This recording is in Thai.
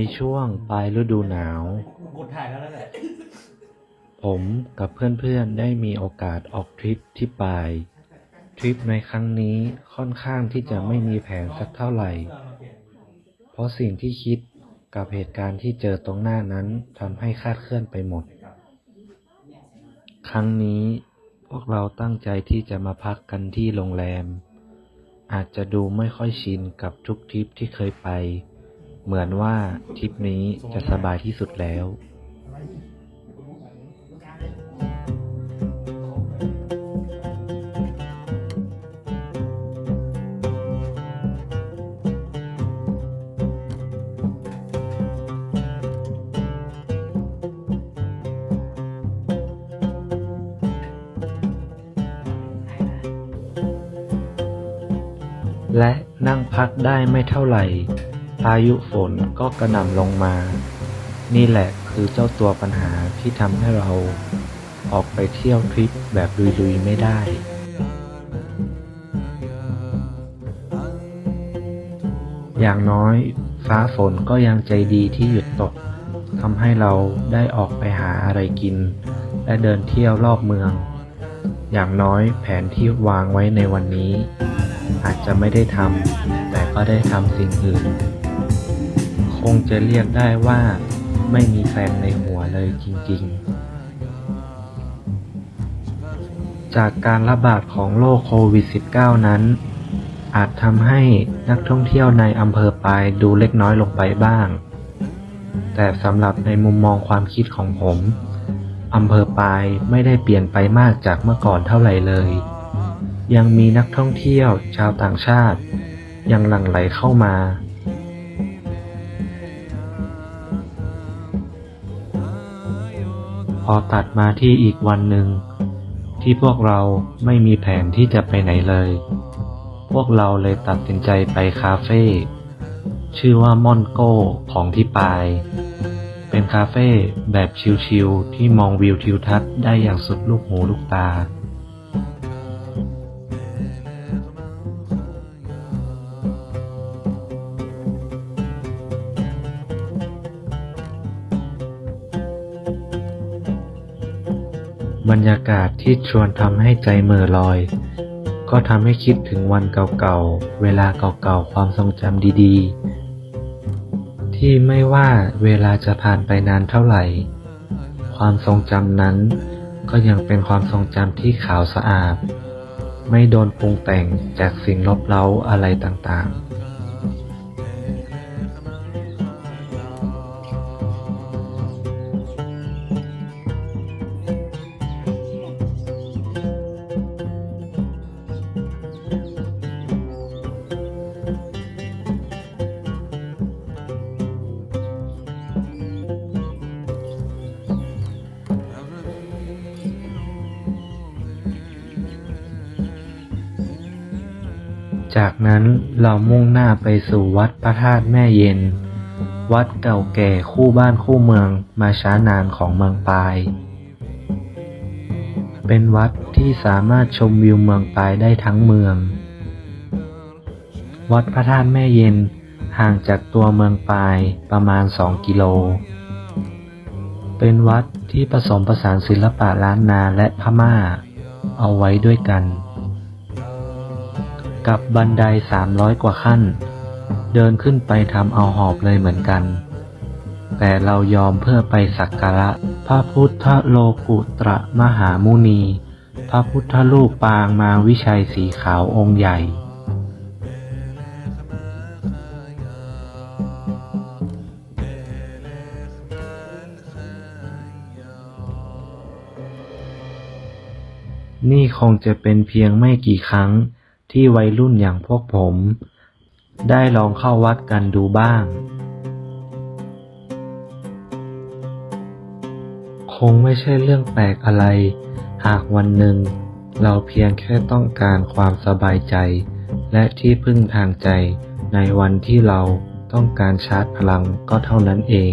ในช่วงปลายฤดูหนาว กดถ่ายแล้วนั่นแหละผมกับเพื่อนๆได้มีโอกาสออกทริปที่ปาย ทริปในครั้งนี้ค่อนข้างที่จะไม่มีแผนสักเท่าไหร่ เพราะสิ่งที่คิดกับเหตุการณ์ที่เจอตรงหน้านั้นทำให้คลาดเคลื่อนไปหมด ครั้งนี้พวกเราตั้งใจที่จะมาพักกันที่โรงแรม อาจจะดูไม่ค่อยชินกับทุกทริปที่เคยไป เหมือนว่าทริปนี้จะสบายที่สุดแล้ว และนั่งพักได้ไม่เท่าไหร่ พายุฝนก็กระหน่ำลงมา นี่แหละคือเจ้าตัวปัญหาที่ทำให้เราออกไปเที่ยวทริปแบบลุยๆไม่ได้อย่างน้อยฟ้าฝนก็ยังใจดีที่หยุดตกทำให้เราได้ออกไปหาอะไรกิน และเดินเที่ยวรอบเมือง อย่างน้อยแผนที่วางไว้ในวันนี้ อาจจะไม่ได้ทำแต่ก็ได้ทำสิ่งอื่น งจะเรียกได้ว่า ไม่มีแฟนในหัวเลยจริงๆ จากการระบาดของโรคโควิด -19 นั้น อาจทำให้นักท่องเที่ยวในอำเภอปายดูเล็กน้อยลงไปบ้าง แต่สำหรับในมุมมองความคิดของผมอำเภอปายไม่ได้เปลี่ยนไปมากจากเมื่อก่อนเท่าไหร่เลย ยังมีนักท่องเที่ยวชาวต่างชาติ ยังหลั่งไหลเข้ามา อตัดมาที่อีกวันหนึ่ง ที่พวกเราไม่มีแผนที่จะไปไหนเลย พวกเราเลยตัดสินใจไปคาเฟ่ชื่อว่าม่อนโก้ของที่ปาย เป็นคาเฟ่แบบชิลๆที่มองวิวทิวทัศน์ได้อย่างสุดลูกหูลูกตา บรรยากาศที่ชวนทำให้ใจเหม่อลอย ก็ทำให้คิดถึงวันเก่าๆ เวลาเก่าๆ ความทรงจำดีๆ ที่ไม่ว่าเวลาจะผ่านไปนานเท่าไหร่ ความทรงจำนั้นก็ยังเป็นความทรงจำที่ขาวสะอาด ไม่โดนปรุงแต่งจากสิ่งลบเล้าอะไรต่างๆ จากนั้นเรามุ่งหน้าไปสู่วัดพระธาตุแม่เย็น วัดเก่าแก่คู่บ้านคู่เมืองมาช้านานของเมืองปาย เป็นวัดที่สามารถชมวิวเมืองปายได้ทั้งเมือง วัดพระธาตุแม่เย็นห่างจากตัวเมืองปายประมาณ 2 กิโล เป็นวัดที่ผสมผสานศิลปะล้านนาและพม่า เอาไว้ด้วยกัน กับบันได300กว่าขั้น เดินขึ้นไปทำเอาหอบเลยเหมือนกัน แต่เรายอมเพื่อไปสักการะ พระพุทธโลกุตระมหามุนี พระพุทธรูปปางมาวิชัยสีขาวองค์ใหญ่นี่คงจะเป็นเพียงไม่กี่ครั้ง ที่วัยรุ่นอย่างพวกผม ได้ลองเข้าวัดกันดูบ้าง คงไม่ใช่เรื่องแปลกอะไร หากวันหนึ่ง เราเพียงแค่ต้องการความสบายใจ และที่พึ่งทางใจในวันที่เราต้องการชาร์จพลังก็เท่านั้นเอง